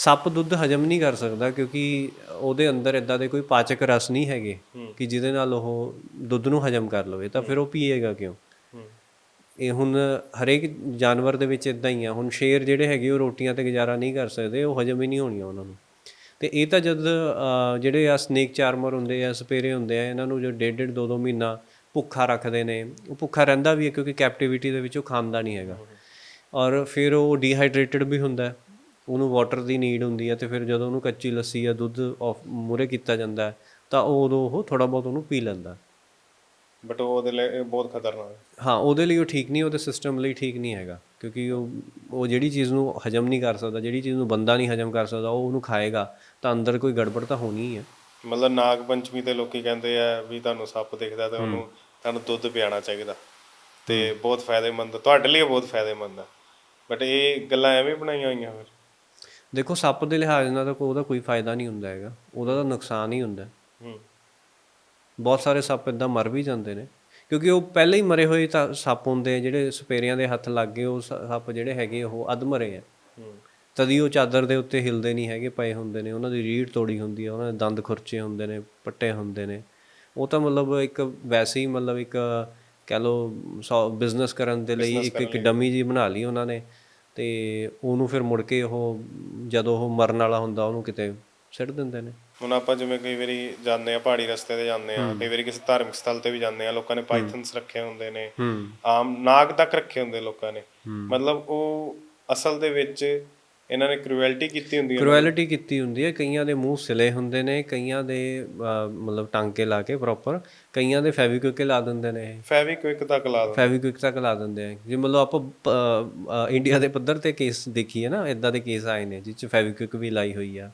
ਸੱਪ ਦੁੱਧ ਹਜਮ ਨਹੀਂ ਕਰ ਸਕਦਾ ਕਿਉਂਕਿ ਉਹਦੇ ਅੰਦਰ ਇਦਾਂ ਦੇ ਕੋਈ ਪਾਚਕ ਰਸ ਨਹੀਂ ਹੈਗੇ ਕਿ ਜਿਹਦੇ ਨਾਲ ਉਹ ਦੁੱਧ ਨੂੰ ਹਜਮ ਕਰ ਲਵੇ ਤਾਂ ਫਿਰ ਉਹ ਪੀਏਗਾ ਕਿਉਂ? ਇਹ ਹੁਣ ਹਰੇਕ ਜਾਨਵਰ ਦੇ ਵਿੱਚ ਇਦਾਂ ਹੀ ਆ ਹੁਣ ਸ਼ੇਰ ਜਿਹੜੇ ਹੈਗੇ ਉਹ ਰੋਟੀਆਂ ਤੇ ਗੁਜ਼ਾਰਾ ਨਹੀਂ ਕਰ ਸਕਦੇ ਉਹ ਹਜਮ ਹੀ ਨਹੀਂ ਹੋਣੀਆਂ ਉਹਨਾਂ ਨੂੰ। ਤੇ ਇਹ ਤਾਂ ਜਦ ਜਿਹੜੇ ਆ ਸਨੇਕ ਚਾਰਮਰ ਹੁੰਦੇ ਆ ਸਪੇਰੇ ਹੁੰਦੇ ਆ ਇਹਨਾਂ ਨੂੰ ਜੋ ਡੇਢ ਡੇਢ ਦੋ ਦੋ ਮਹੀਨਾ ਭੁੱਖਾ ਰੱਖਦੇ ਨੇ ਉਹ ਭੁੱਖਾ ਰਹਿੰਦਾ ਵੀ ਹੈ ਕਿਉਂਕਿ ਕੈਪਟੀਵਿਟੀ ਦੇ ਵਿੱਚ ਉਹ ਖਾਂਦਾ ਨਹੀਂ ਹੈਗਾ। ਔਰ ਫਿਰ ਉਹ ਡੀਹਾਈਡਰੇਟਡ ਵੀ ਹੁੰਦਾ। ਹੈ ਉਹਨੂੰ ਵਾਟਰ ਦੀ ਨੀਡ ਹੁੰਦੀ ਹੈ ਤੇ ਫਿਰ ਜਦੋਂ ਉਹਨੂੰ ਕੱਚੀ ਲੱਸੀ ਜਾਂ ਦੁੱਧ ਮੂਰੇ ਕੀਤਾ ਜਾਂਦਾ ਹੈ ਤਾਂ ਉਦੋਂ ਉਹ ਥੋੜਾ ਬਹੁਤ ਉਹਨੂੰ ਪੀ ਲੈਂਦਾ। ਬਟ ਉਹ ਉਹਦੇ ਲਈ ਬਹੁਤ ਖਤਰਨਾਕ ਹੈ। ਹਾਂ ਉਹਦੇ ਲਈ ਉਹ ਠੀਕ ਨਹੀਂ ਉਹਦੇ ਸਿਸਟਮ ਲਈ ਠੀਕ ਨਹੀਂ ਹੈਗਾ। ਕਿਉਂਕਿ ਉਹ ਉਹ ਜਿਹੜੀ ਚੀਜ਼ ਨੂੰ ਹਜਮ ਨਹੀਂ ਕਰ ਸਕਦਾ ਜਿਹੜੀ ਚੀਜ਼ ਨੂੰ ਬੰਦਾ ਨਹੀਂ ਹਜਮ ਕਰ ਸਕਦਾ ਉਹ ਉਹਨੂੰ ਖਾਏਗਾ ਤਾਂ ਅੰਦਰ ਕੋਈ ਗੜਬੜ ਤਾਂ ਹੋਣੀ ਹੀ ਮਤਲਬ ਨਾਗ ਪੰਚਮੀ ਤੇ ਲੋਕੀ ਕਹਿੰਦੇ ਆ ਵੀ ਤੁਹਾਨੂੰ ਸੱਪ ਦਿਖਦਾ ਤੇ ਉਹਨੂੰ ਤੁਹਾਨੂੰ ਦੁੱਧ ਪਿਆਣਾ ਚਾਹੀਦਾ। ਤੇ ਬਹੁਤ ਫਾਇਦੇਮੰਦ ਤੁਹਾਡੇ ਲਈ ਬਹੁਤ ਫਾਇਦੇਮੰਦ ਆ। ਬਟ ਇਹ ਗੱਲਾਂ ਐਵੇਂ ਬਣਾਈਆਂ ਹੋਈਆਂ ਫਿਰ। ਦੇਖੋ ਸੱਪ ਦੇ ਲਿਹਾਜ਼ ਨਾਲ ਤਾਂ ਕੋਈ- ਉਹਦਾ ਕੋਈ ਫਾਇਦਾ ਨਹੀਂ ਹੁੰਦਾ ਹੈਗਾ। ਉਹਦਾ ਤਾਂ ਨੁਕਸਾਨ ਹੀ ਹੁੰਦਾ। ਹੂੰ। ਬਹੁਤ ਸਾਰੇ ਸੱਪ ਇਦਾਂ ਮਰ ਵੀ ਜਾਂਦੇ ਨੇ। ਕਿਉਂਕਿ ਉਹ ਪਹਿਲਾਂ ਹੀ ਮਰੇ ਹੋਏ ਤਾਂ ਸੱਪ ਹੁੰਦੇ ਜਿਹੜੇ ਸਪੇਰਿਆਂ ਦੇ ਹੱਥ ਲੱਗ ਗਏ ਉਹ ਸੱਪ ਜਿਹੜੇ ਹੈਗੇ ਉਹ ਅੱਧ ਮਰੇ ਆ। ਹੂੰ। ਤਦੀ ਉਹ ਚਾਦਰ ਦੇ ਉੱਤੇ ਹਿਲਦੇ ਨਹੀਂ ਹੈਗੇ ਪਏ ਹੁੰਦੇ ਨੇ। ਉਹਨਾਂ ਦੀ ਰੀੜ ਤੋੜੀ ਹੁੰਦੀ ਆ ਉਹਨਾਂ ਦੇ ਦੰਦ ਖੁਰਚੇ ਹੁੰਦੇ ਨੇ ਪੱਟੇ ਹੁੰਦੇ ਨੇ। ਉਹ ਤਾਂ ਮਤਲਬ ਇੱਕ ਵੈਸੇ ਹੀ ਮਤਲਬ ਇੱਕ ਕਹਿ ਲੋ ਬਿਜ਼ਨਸ ਕਰਨ ਦੇ ਲਈ ਇੱਕ ਇੱਕ ਡਮੀ ਜੀ ਬਣਾ ਲਈ ਉਹਨਾਂ ਨੇ। ਤੇ ਉਹਨੂੰ ਫਿਰ ਮੁੜ ਕੇ ਉਹ ਜਦੋਂ ਉਹ ਮਰਨ ਵਾਲਾ ਹੁੰਦਾ ਉਹਨੂੰ ਕਿਤੇ ਸਿੱਟ ਦਿੰਦੇ ਨੇ। ਹੁਣ ਆਪਾਂ ਜਿਵੇਂ ਕਈ ਵਾਰੀ ਜਾਂਦੇ ਆ ਪਹਾੜੀ ਰਸਤੇ ਤੇ ਜਾਂਦੇ ਆ ਕਈ ਵਾਰੀ ਕਿਸੇ ਧਾਰਮਿਕ ਸਥਲ ਤੇ ਵੀ ਜਾਂਦੇ ਆ ਲੋਕਾਂ ਨੇ ਪਾਈਥਨਸ ਰੱਖੇ ਹੁੰਦੇ ਨੇ ਆਮ ਨਾਗ ਤੱਕ ਰੱਖੇ ਹੁੰਦੇ ਲੋਕਾਂ ਨੇ। ਮਤਲਬ ਉਹ ਅਸਲ ਦੇ ਵਿੱਚ ਇਹਨਾਂ ਨੇ ਕ੍ਰੂਐਲਿਟੀ ਕੀਤੀ ਹੁੰਦੀ ਹੈ ਕ੍ਰੂਐਲਿਟੀ ਕੀਤੀ ਹੁੰਦੀ ਹੈ। ਕਈਆਂ ਦੇ ਮੂੰਹ ਸਿਲੇ ਹੁੰਦੇ ਨੇ ਕਈਆਂ ਦੇ ਮਤਲਬ ਟਾਂਕੇ ਲਾ ਕੇ ਪ੍ਰੋਪਰ ਕਈਆਂ ਦੇ ਫੈਵਿਕਵਿਕ ਲਾ ਦਿੰਦੇ ਨੇ ਫੈਵਿਕਵਿਕ ਤੱਕ ਲਾ ਦਿੰਦੇ। ਫੈਵਿਕਵਿਕ ਤੱਕ ਲਾ ਦਿੰਦੇ ਆ। ਜੇ ਮਤਲਬ ਆਪਾਂ ਇੰਡੀਆ ਦੇ ਪੱਧਰ ਤੇ ਕੇਸ ਦੇਖੀਏ ਨਾ ਇਦਾਂ ਦੇ ਕੇਸ ਆਏ ਨੇ ਜਿਸ ਚ ਫੈਵਿਕਵਿਕ ਵੀ ਲਾਈ ਹੋਈ ਆ।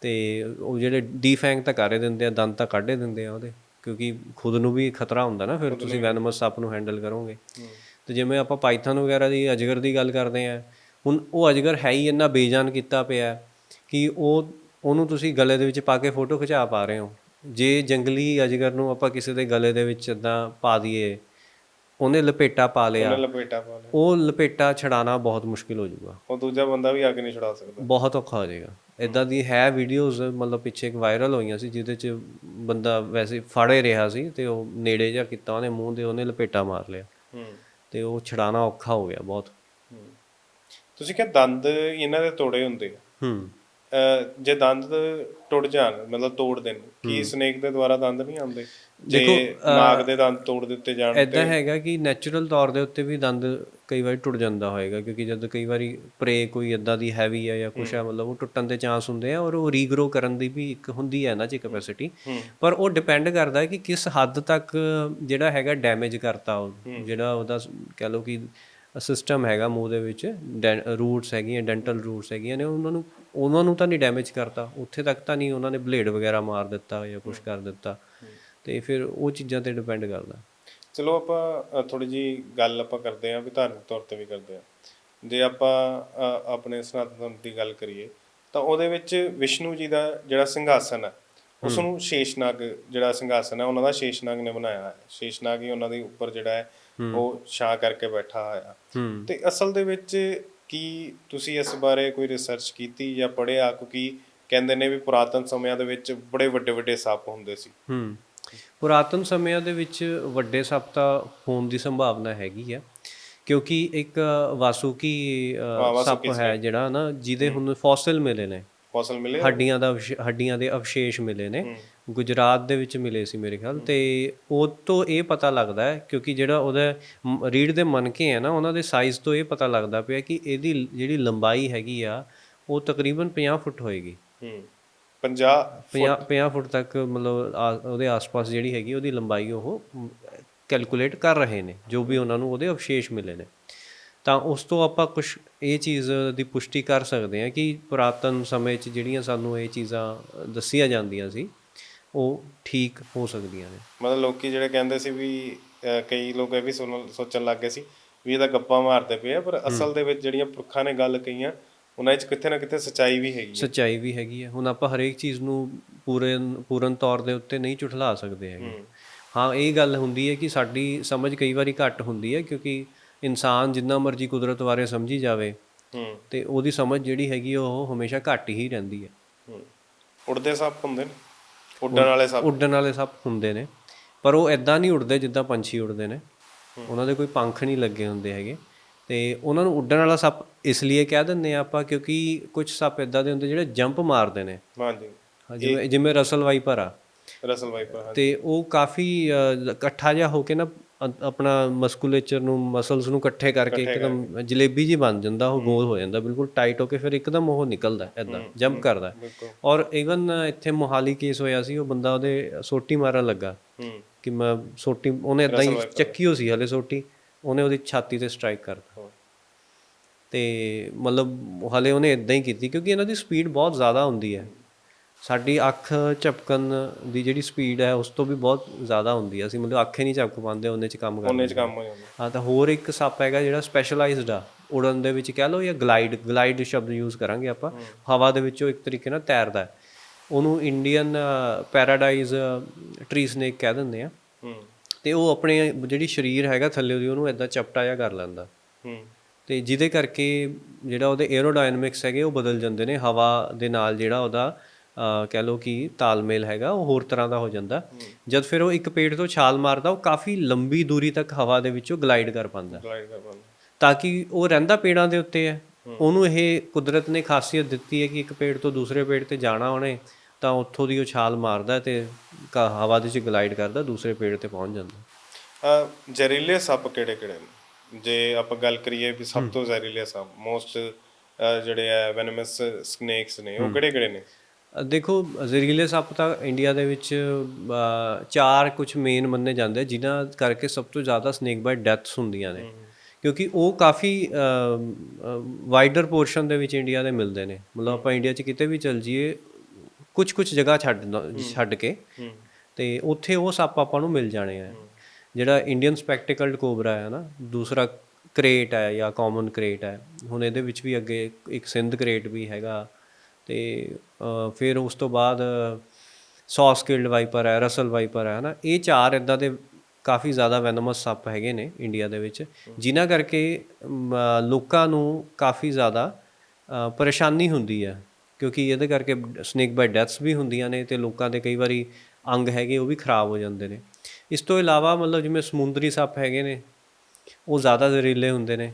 ਤੇ ਉਹ ਜਿਹੜੇ ਡੀਫੈਂਗ ਤਾਂ ਕਰ ਹੀ ਦਿੰਦੇ ਆ ਦੰਦ ਤਾਂ ਕੱਢ ਦਿੰਦੇ ਆ ਉਹਦੇ ਕਿਉਂਕਿ ਖੁਦ ਨੂੰ ਵੀ ਖਤਰਾ ਹੁੰਦਾ ਨਾ ਫਿਰ ਤੁਸੀਂ ਵੈਨਮਸ ਸੱਪ ਨੂੰ ਹੈਂਡਲ ਕਰੋਗੇ। ਤੇ ਜਿਵੇਂ ਆਪਾਂ ਪਾਈਥਨ ਵਗੈਰਾ ਦੀ ਅਜਗਰ ਦੀ ਗੱਲ ਕਰਦੇ ਆ ਹੁਣ ਉਹ ਅਜਗਰ ਹੈ ਹੀ ਇੰਨਾ ਬੇਜਾਨ ਕੀਤਾ ਪਿਆ ਕਿ ਉਹ ਉਹਨੂੰ ਤੁਸੀਂ ਗਲੇ ਦੇ ਵਿੱਚ ਪਾ ਕੇ ਫੋਟੋ ਖਿਚਾ ਪਾ ਰਹੇ ਹੋ। ਜੇ ਜੰਗਲੀ ਅਜਗਰ ਨੂੰ ਆਪਾਂ ਕਿਸੇ ਦੇ ਗਲੇ ਦੇ ਵਿੱਚ ਇਦਾਂ ਪਾ ਦਈਏ ਉਹਨੇ ਲਪੇਟਾ ਪਾ ਲਿਆ। ਲਪੇਟਾ ਪਾ ਲਿਆ। ਉਹ ਲਪੇਟਾ ਛਡਾਣਾ ਬਹੁਤ ਮੁਸ਼ਕਿਲ ਹੋ ਜਾਊਗਾ। ਉਹ ਦੂਜਾ ਬੰਦਾ ਵੀ ਆ ਕੇ ਨਹੀਂ ਛੁਡਾ ਸਕਦਾ। ਬਹੁਤ ਔਖਾ ਹੋ ਜਾਏਗਾ। ਇਦਾਂ ਦੀ ਹੈ ਵੀਡੀਓਜ਼ ਮਤਲਬ ਪਿੱਛੇ ਇੱਕ ਵਾਇਰਲ ਹੋਈਆਂ ਸੀ ਜਿਹਦੇ ਚ ਬੰਦਾ ਵੈਸੇ ਫੜੇ ਰਿਹਾ ਸੀ ਤੇ ਉਹ ਨੇੜੇ ਜਿਹਾ ਕੀਤਾ ਉਹਨੇ ਮੂੰਹ ਦੇ ਉਹਨੇ ਲਪੇਟਾ ਮਾਰ ਲਿਆ। ਹੂੰ। ਤੇ ਉਹ ਛਡਾਣਾ ਔਖਾ ਹੋ ਗਿਆ ਬਹੁਤ। ਤੁਸੀਂ ਕਿਹਾ ਦੰਦ ਇਹਨਾਂ ਦੇ ਤੋੜੇ ਹੁੰਦੇ ਆ। ਹੂੰ। ਜੇ ਦੰਦ ਟੁੱਟ ਜਾਣ ਮਤਲਬ ਤੋੜ ਦੇਣ ਕੀ ਸਨੇਕ ਦੇ ਦੁਆਰਾ ਦੰਦ ਨਹੀਂ ਆਉਂਦੇ? ਜੇ ਨਾਗ ਦੇ ਦੰਦ ਤੋੜ ਦਿੱਤੇ ਜਾਣ ਇਦਾਂ ਹੈਗਾ ਕਿ ਨੈਚੁਰਲ ਤੌਰ ਦੇ ਉੱਤੇ ਵੀ ਦੰਦ ਕਈ ਵਾਰੀ ਟੁੱਟ ਜਾਂਦਾ ਹੋਏਗਾ ਕਿਉਂਕਿ ਜਦ ਕਈ ਵਾਰੀ ਪ੍ਰੇ ਕੋਈ ਇਦਾਂ ਦੀ ਹੈਵੀ ਹੈ ਜਾਂ ਕੁਛ ਹੈ। ਮਤਲਬ ਉਹ ਟੁੱਟਣ ਦੇ ਚਾਂਸ ਹੁੰਦੇ ਆ ਔਰ ਉਹ ਰੀਗਰੋ ਕਰਨ ਦੀ ਵੀ ਇੱਕ ਹੁੰਦੀ ਹੈ ਨਾ ਚ ਕੈਪੈਸਿਟੀ ਪਰ ਉਹ ਡਿਪੈਂਡ ਕਰਦਾ ਹੈ ਕਿ ਕਿਸ ਹੱਦ ਤੱਕ ਜਿਹੜਾ ਹੈਗਾ ਡੈਮੇਜ ਕਰਤਾ ਉਹ ਜਿਹੜਾ ਉਹਦਾ ਕਹਿ ਲਓ ਕਿ ਸਿਸਟਮ ਹੈਗਾ ਮੂੰਹ ਦੇ ਵਿੱਚ ਰੂਟਸ ਹੈਗੀਆਂ ਡੈਂਟਲ ਰੂਟਸ ਹੈਗੀਆਂ ਨੇ ਉਹਨਾਂ ਨੂੰ ਉਹਨਾਂ ਨੂੰ ਤਾਂ ਨਹੀਂ ਡੈਮੇਜ ਕਰਤਾ। ਉੱਥੇ ਤੱਕ ਤਾਂ ਨਹੀਂ ਉਹਨਾਂ ਨੇ ਬਲੇਡ ਵਗੈਰਾ ਮਾਰ ਦਿੱਤਾ ਜਾਂ ਕੁਝ ਕਰ ਦਿੱਤਾ। ਤੇ ਫਿਰ ਉਹ ਚੀਜ਼ਾਂ ਤੇ ਡਿਪੈਂਡ ਕਰਦਾ। ਚਲੋ ਆਪਾਂ ਥੋੜੀ ਜੀ ਗੱਲ ਆਪਾਂ ਕਰਦੇ ਆਂ ਵੀ ਧਾਰਮਿਕ ਤੌਰ ਤੇ ਵੀ ਕਰਦੇ ਆਂ ਜੇ ਆਪਾਂ ਆਪਣੇ ਸਨਾਤਨ ਧਰਮ ਦੀ ਗੱਲ ਕਰੀਏ ਤਾਂ ਉਹਦੇ ਵਿੱਚ ਵਿਸ਼ਨੂੰ ਜੀ ਦਾ ਜਿਹੜਾ ਸਿੰਘਾਸਨ ਹੈ ਉਸ ਨੂੰ ਸ਼ੇਸ਼ਨਾਗ ਜਿਹੜਾ ਸਿੰਘਾਸਨ ਹੈ ਉਹਨਾਂ ਦਾ ਸ਼ੇਸ਼ਨਾਗ ਨੇ ਬਣਾਇਆ ਹੈ। ਸ਼ੇਸ਼ਨਾਗ ਹੀ ਉਹਨਾਂ ਦੇ ਉੱਪਰ ਜਿਹੜਾ ਹੈ ਉਹ ਛਾਂ ਕਰਕੇ ਬੈਠਾ ਹੋਇਆ। ਤੇ ਅਸਲ ਦੇ ਵਿੱਚ ਕੀ ਤੁਸੀਂ ਇਸ ਬਾਰੇ ਕੋਈ ਰਿਸਰਚ ਕੀਤੀ ਜਾਂ ਪੜ੍ਹਿਆ? ਕਿਉਂਕਿ ਕਹਿੰਦੇ ਨੇ ਵੀ ਪੁਰਾਤਨ ਸਮਿਆਂ ਦੇ ਵਿੱਚ ਬੜੇ ਵੱਡੇ ਵੱਡੇ ਸੱਪ ਹੁੰਦੇ ਸੀ। ਹੂੰ। ਪੁਰਾਤਨ ਸਮਿਆਂ ਦੇ ਵਿੱਚ ਵੱਡੇ ਸੱਪ ਤਾਂ ਹੋਣ ਦੀ ਸੰਭਾਵਨਾ ਹੈਗੀ ਆ। ਕਿਉਂਕਿ ਇੱਕ ਵਾਸੂਕੀ ਸੱਪ ਹੈ ਜਿਹੜਾ ਨਾ ਜਿਹਦੇ ਹੁਣ ਫੋਸਿਲ ਮਿਲੇ ਨੇ। ਫਸਲ ਮਿਲੇ ਹੱਡੀਆਂ ਦਾ ਅਵਸ਼ੇ- ਹੱਡੀਆਂ ਦੇ ਅਵਸ਼ੇਸ਼ ਮਿਲੇ ਨੇ। ਗੁਜਰਾਤ ਦੇ ਵਿੱਚ ਮਿਲੇ ਸੀ ਮੇਰੇ ਖਿਆਲ। ਤੇ ਉਹ ਤੋਂ ਇਹ ਪਤਾ ਲੱਗਦਾ ਹੈ ਕਿਉਂਕਿ ਜਿਹੜਾ ਉਹਦਾ ਮ- ਰੀੜ ਦੇ ਮਨਕੇ ਆ ਨਾ ਉਹਨਾਂ ਦੇ ਸਾਈਜ਼ ਤੋਂ ਇਹ ਪਤਾ ਲੱਗਦਾ ਪਿਆ ਕਿ ਇਹਦੀ ਜਿਹੜੀ ਲੰਬਾਈ ਹੈਗੀ ਆ ਉਹ ਤਕਰੀਬਨ 50 ਫੁੱਟ ਹੋਏਗੀ। ਹੂੰ। 50 50 50 ਫੁੱਟ ਤੱਕ ਮਤਲਬ ਆ- ਉਹਦੇ ਆਸ-ਪਾਸ ਜਿਹੜੀ ਹੈਗੀ ਉਹਦੀ ਲੰਬਾਈ ਉਹ ਕੈਲਕੂਲੇਟ ਕਰ ਰਹੇ ਨੇ ਜੋ ਵੀ ਉਹਨਾਂ ਨੂੰ ਉਹਦੇ ਅਵਸ਼ੇਸ਼ ਮਿਲੇ ਨੇ। ਤਾਂ ਉਸ ਤੋਂ ਆਪਾਂ ਕੁਝ ਇਹ ਚੀਜ਼ ਦੀ ਪੁਸ਼ਟੀ ਕਰ ਸਕਦੇ ਹਾਂ ਕਿ ਪੁਰਾਤਨ ਸਮੇਂ 'ਚ ਜਿਹੜੀਆਂ ਸਾਨੂੰ ਇਹ ਚੀਜ਼ਾਂ ਦੱਸੀਆਂ ਜਾਂਦੀਆਂ ਸੀ ਉਹ ਠੀਕ ਹੋ ਸਕਦੀਆਂ ਨੇ। ਮਤਲਬ ਲੋਕੀ ਜਿਹੜੇ ਕਹਿੰਦੇ ਸੀ ਵੀ ਕਈ ਲੋਕ ਇਹ ਵੀ ਸੋਚਣ ਲੱਗ ਗਏ ਸੀ ਵੀ ਇਹਦਾ ਗੱਪਾਂ ਮਾਰਦੇ ਪਏ ਆ ਪਰ ਅਸਲ ਦੇ ਵਿੱਚ ਜਿਹੜੀਆਂ ਪੁਰਖਾਂ ਨੇ ਗੱਲ ਕਹੀਆਂ ਉਹਨਾਂ ਵਿੱਚ ਕਿਤੇ ਨਾ ਕਿਤੇ ਸੱਚਾਈ ਵੀ ਹੈਗੀ ਹੈ ਸੱਚਾਈ ਵੀ ਹੈਗੀ ਹੈ ਹੁਣ ਆਪਾਂ ਹਰੇਕ ਚੀਜ਼ ਨੂੰ ਪੂਰੇ ਪੂਰਨ ਤੌਰ ਦੇ ਉੱਤੇ ਨਹੀਂ ਝੁਠਲਾ ਸਕਦੇ ਹੈਗੇ। ਹਾਂ ਇਹ ਗੱਲ ਹੁੰਦੀ ਹੈ ਕਿ ਸਾਡੀ ਸਮਝ ਕਈ ਵਾਰੀ ਘੱਟ ਹੁੰਦੀ ਹੈ ਕਿਉਂਕਿ ਇਨਸਾਨ ਜਿੰਨਾ ਮਰਜ਼ੀ ਕੁਦਰਤ ਬਾਰੇ ਸਮਝੀ ਜਾਵੇ ਹੂੰ। ਤੇ ਉਹਦੀ ਸਮਝ ਜਿਹੜੀ ਹੈਗੀ ਉਹ ਹਮੇਸ਼ਾ ਘੱਟ ਹੀ ਰਹਿੰਦੀ ਹੈ ਹੂੰ। ਉੜਦੇ ਸੱਪ ਹੁੰਦੇ ਨੇ? ਉੱਡਣ ਵਾਲੇ ਸੱਪ? ਉੱਡਣ ਵਾਲੇ ਸੱਪ ਹੁੰਦੇ ਨੇ ਪਰ ਉਹ ਐਦਾਂ ਨਹੀਂ ਉੱਡਦੇ ਜਿੱਦਾਂ ਪੰਛੀ ਉੱਡਦੇ ਨੇ। ਉਹਨਾਂ ਦੇ ਕੋਈ ਪੰਖ ਨਹੀਂ ਲੱਗੇ ਹੁੰਦੇ ਹੈਗੇ। ਤੇ ਉਹਨਾਂ ਨੂੰ ਉੱਡਣ ਵਾਲਾ ਸੱਪ ਇਸ ਲਈ ਕਹਿ ਦਿੰਦੇ ਆ ਆਪਾਂ ਕਿਉਂਕਿ ਕੁਝ ਸੱਪ ਐਦਾਂ ਦੇ ਹੁੰਦੇ ਜਿਹੜੇ ਜੰਪ ਮਾਰਦੇ ਨੇ। ਹਾਂਜੀ। ਜਿਵੇਂ ਜਿਵੇਂ ਰਸਲ ਵਾਈਪਰ ਆ। ਰਸਲ ਵਾਈਪਰ ਤੇ ਉਹ ਕਾਫੀ ਇਕੱਠਾ ਜਿਹਾ ਹੋ ਕੇ ਨਾ ਆਪਣਾ ਮਸਕੂਲੇਚਰ ਨੂੰ ਮਸਲਸ ਨੂੰ ਇਕੱਠੇ ਕਰਕੇ ਇੱਕਦਮ ਜਲੇਬੀ ਜੀ ਬਣ ਜਾਂਦਾ ਉਹ ਗੋਲ ਹੋ ਜਾਂਦਾ ਬਿਲਕੁਲ ਟਾਈਟ ਹੋ ਕੇ ਫਿਰ ਇੱਕਦਮ ਉਹ ਨਿਕਲਦਾ ਐਦਾਂ ਜੰਪ ਕਰਦਾ ਔਰ ਇਵਨ ਇੱਥੇ ਮੋਹਾਲੀ ਕੇਸ ਹੋਇਆ ਸੀ ਉਹ ਬੰਦਾ ਉਹਦੇ ਸੋਟੀ ਮਾਰਨ ਲੱਗਾ ਕਿ ਮੈਂ ਸੋਟੀ ਉਹਨੇ ਇਦਾਂ ਹੀ ਚੱਕੀ ਹੋ ਸੀ ਹਲੇ ਸੋਟੀ ਉਹਨੇ ਉਹਦੀ ਛਾਤੀ ਤੇ ਸਟ੍ਰਾਈਕ ਕਰਤਾ। ਤੇ ਮਤਲਬ ਹਲੇ ਉਹਨੇ ਇਦਾਂ ਹੀ ਕੀਤੀ ਕਿਉਂਕਿ ਇਹਨਾਂ ਦੀ ਸਪੀਡ ਬਹੁਤ ਜ਼ਿਆਦਾ ਹੁੰਦੀ ਹੈ। ਸਾਡੀ ਅੱਖ ਝਪਕਣ ਦੀ ਜਿਹੜੀ ਸਪੀਡ ਹੈ ਉਸ ਤੋਂ ਵੀ ਬਹੁਤ ਜ਼ਿਆਦਾ ਹੁੰਦੀ ਹੈ ਅਸੀਂ ਮਤਲਬ ਅੱਖੇ ਨਹੀਂ ਝਪਕ ਪਾਉਂਦੇ ਉਹਨੇ ਚ ਕੰਮ ਕਰਦੇ ਉਹਨੇ ਚ ਕੰਮ ਹੋ ਜਾਂਦਾ। ਹਾਂ ਤਾਂ ਹੋਰ ਇੱਕ ਸੱਪ ਹੈਗਾ ਜਿਹੜਾ ਸਪੈਸ਼ਲਾਈਜ਼ਡ ਆ। ਉੜਨ ਦੇ ਵਿੱਚ ਕਹਿ ਲਓ ਜਾਂ ਗਲਾਈਡ ਗਲਾਈਡ ਸ਼ਬਦ ਯੂਜ਼ ਕਰਾਂਗੇ ਆਪਾਂ। ਹਵਾ ਦੇ ਵਿੱਚੋਂ ਇੱਕ ਤਰੀਕੇ ਨਾਲ ਤੈਰਦਾ ਹੈ। ਉਹਨੂੰ ਇੰਡੀਅਨ ਪੈਰਾਡਾਈਜ਼ ਟਰੀ ਸਨੇਕ ਕਹਿ ਦਿੰਦੇ ਆ। ਹੂੰ। ਤੇ ਉਹ ਆਪਣੇ ਜਿਹੜੀ ਸਰੀਰ ਹੈਗਾ ਥੱਲੇ ਉਹਦੀ ਉਹਨੂੰ ਇਦਾਂ ਚਪਟਾ ਜਿਹਾ ਕਰ ਲੈਂਦਾ। ਤੇ ਜਿਹਦੇ ਕਰਕੇ ਜਿਹੜਾ ਉਹਦੇ 에어ਰੋਡਾਇਨਾਮਿਕਸ ਹੈਗੇ ਉਹ ਬਦਲ ਜਾਂਦੇ ਨੇ। ਹਵਾ ਦੇ ਨਾਲ ਜਿਹੜਾ ਉਹਦਾ ਕਹਿ ਲਓ ਕਿ ਤਾਲਮੇਲ ਹੈਗਾ ਉਹ ਹੋਰ ਤਰ੍ਹਾਂ ਦਾ ਹੋ ਜਾਂਦਾ। ਜਦ ਫਿਰ ਉਹ ਇੱਕ ਪੇੜ ਤੋਂ ਛਾਲ ਮਾਰਦਾ ਉਹ ਕਾਫੀ ਲੰਬੀ ਦੂਰੀ ਤੱਕ ਹਵਾ ਦੇ ਵਿੱਚੋਂ ਗਲਾਈਡ ਕਰ ਪਾਉਂਦਾ। ਗਲਾਈਡ ਕਰ ਪਾਉਂਦਾ। ਤਾਂ ਕਿ ਉਹ ਰਹਿੰਦਾ ਪੇੜਾਂ ਦੇ ਉੱਤੇ ਹੈ। ਉਹਨੂੰ ਇਹ ਕੁਦਰਤ ਨੇ ਖਾਸੀਅਤ ਦਿੱਤੀ ਹੈ ਕਿ ਇੱਕ ਪੇੜ ਤੋਂ ਦੂਸਰੇ ਪੇੜ ਤੇ ਜਾਣਾ ਉਹਨੇ ਤਾਂ ਉੱਥੋਂ ਦੀ ਉਹ ਛਾਲ ਮਾਰਦਾ ਤੇ ਹਵਾ ਦੇ ਵਿੱਚ ਗਲਾਈਡ ਕਰਦਾ ਦੂਸਰੇ ਪੇੜ ਤੇ ਪਹੁੰਚ ਜਾਂਦਾ। ਜ਼ਹਿਰੀਲੇ ਸੱਪ ਕਿਹੜੇ ਕਿਹੜੇ ਨੇ? ਜੇ ਆਪਾਂ ਗੱਲ ਕਰੀਏ ਵੀ ਸਭ ਤੋਂ ਜ਼ਹਿਰੀਲੇ ਸੱਪ ਮੋਸਟ ਜਿਹੜੇ ਆ ਵੈਨਮਸ ਸਨੇਕਸ ਨੇ ਉਹ ਕਿਹੜੇ ਕਿਹੜੇ ਨੇ? ਦੇਖੋ ਜ਼ਹਿਰੀਲੇ ਸੱਪ ਤਾਂ ਇੰਡੀਆ ਦੇ ਵਿੱਚ ਚਾਰ ਕੁਝ ਮੇਨ ਮੰਨੇ ਜਾਂਦੇ ਜਿਨ੍ਹਾਂ ਕਰਕੇ ਸਭ ਤੋਂ ਜ਼ਿਆਦਾ ਸਨੇਕ ਬਾਈਟ ਡੈਥਸ ਹੁੰਦੀਆਂ ਨੇ। ਕਿਉਂਕਿ ਉਹ ਕਾਫੀ ਵਾਈਡਰ ਪੋਰਸ਼ਨ ਦੇ ਵਿੱਚ ਇੰਡੀਆ ਦੇ ਮਿਲਦੇ ਨੇ। ਮਤਲਬ ਆਪਾਂ ਇੰਡੀਆ 'ਚ ਕਿਤੇ ਵੀ ਚਲ ਜਾਈਏ ਕੁਝ ਕੁਝ ਜਗ੍ਹਾ ਛੱਡ ਛੱਡ ਕੇ ਤੇ ਉੱਥੇ ਉਹ ਸੱਪ ਆਪਾਂ ਨੂੰ ਮਿਲ ਜਾਣੇ ਆ। ਜਿਹੜਾ ਇੰਡੀਅਨ ਸਪੈਕਟੀਕਲਡ ਕੋਬਰਾ ਹੈ ਨਾ ਦੂਸਰਾ ਕ੍ਰੇਟ ਹੈ ਜਾਂ ਕਾਮਨ ਕ੍ਰੇਟ ਹੈ। ਹੁਣ ਇਹਦੇ ਵਿੱਚ ਵੀ ਅੱਗੇ ਇੱਕ ਸਿੰਧ ਕ੍ਰੇਟ ਵੀ ਹੈਗਾ। ਤੇ ਫਿਰ ਉਸ ਤੋਂ ਬਾਅਦ ਸੌਸ ਕਿਲਡ ਵਾਈਪਰ ਹੈ ਰਸਲ ਵਾਈਪਰ ਹੈ ਨਾ ਇਹ ਚਾਰ ਇਦਾਂ ਦੇ ਕਾਫੀ ਜ਼ਿਆਦਾ ਵੈਨਮਸ ਸੱਪ ਹੈਗੇ ਨੇ ਇੰਡੀਆ ਦੇ ਵਿੱਚ ਜਿਨ੍ਹਾਂ ਕਰਕੇ ਲੋਕਾਂ ਨੂੰ ਕਾਫੀ ਜ਼ਿਆਦਾ ਪਰੇਸ਼ਾਨੀ ਹੁੰਦੀ ਹੈ। ਕਿਉਂਕਿ ਇਹਦੇ ਕਰਕੇ ਸਨੇਕ ਬਾਈਟ ਡੈਥਸ ਵੀ ਹੁੰਦੀਆਂ ਨੇ ਤੇ ਲੋਕਾਂ ਦੇ ਕਈ ਵਾਰੀ ਅੰਗ ਹੈਗੇ ਉਹ ਵੀ ਖਰਾਬ ਹੋ ਜਾਂਦੇ ਨੇ। ਇਸ ਤੋਂ ਇਲਾਵਾ ਮਤਲਬ ਜਿਵੇਂ ਸਮੁੰਦਰੀ ਸੱਪ ਹੈਗੇ ਨੇ ਉਹ ਜ਼ਿਆਦਾ ਜ਼ਹਿਰੀਲੇ ਹੁੰਦੇ ਨੇ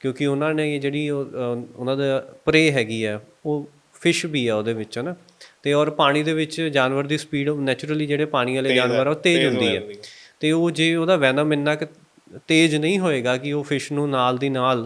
ਕਿਉਂਕਿ ਉਹਨਾਂ ਨੇ ਜਿਹੜੀ ਉਹ, ਉਹਨਾਂ ਦਾ ਪ੍ਰੇ ਹੈਗੀ ਆ ਉਹ ਫਿਸ਼ ਵੀ ਆ ਉਹਦੇ ਵਿੱਚ ਨਾ ਤੇ ਔਰ ਪਾਣੀ ਦੇ ਵਿੱਚ ਜਾਨਵਰ ਦੀ ਸਪੀਡ ਨੈਚੁਰਲੀ ਜਿਹੜੇ ਪਾਣੀ ਵਾਲੇ ਜਾਨਵਰ ਆ ਉਹ ਤੇਜ਼ ਹੁੰਦੀ ਹੈ ਤੇ ਉਹ ਜੇ ਉਹਦਾ ਵੈਨਮ ਇੰਨਾ ਕਿ ਤੇਜ਼ ਨਹੀਂ ਹੋਏਗਾ ਕਿ ਉਹ ਫਿਸ਼ ਨੂੰ ਨਾਲ ਦੀ ਨਾਲ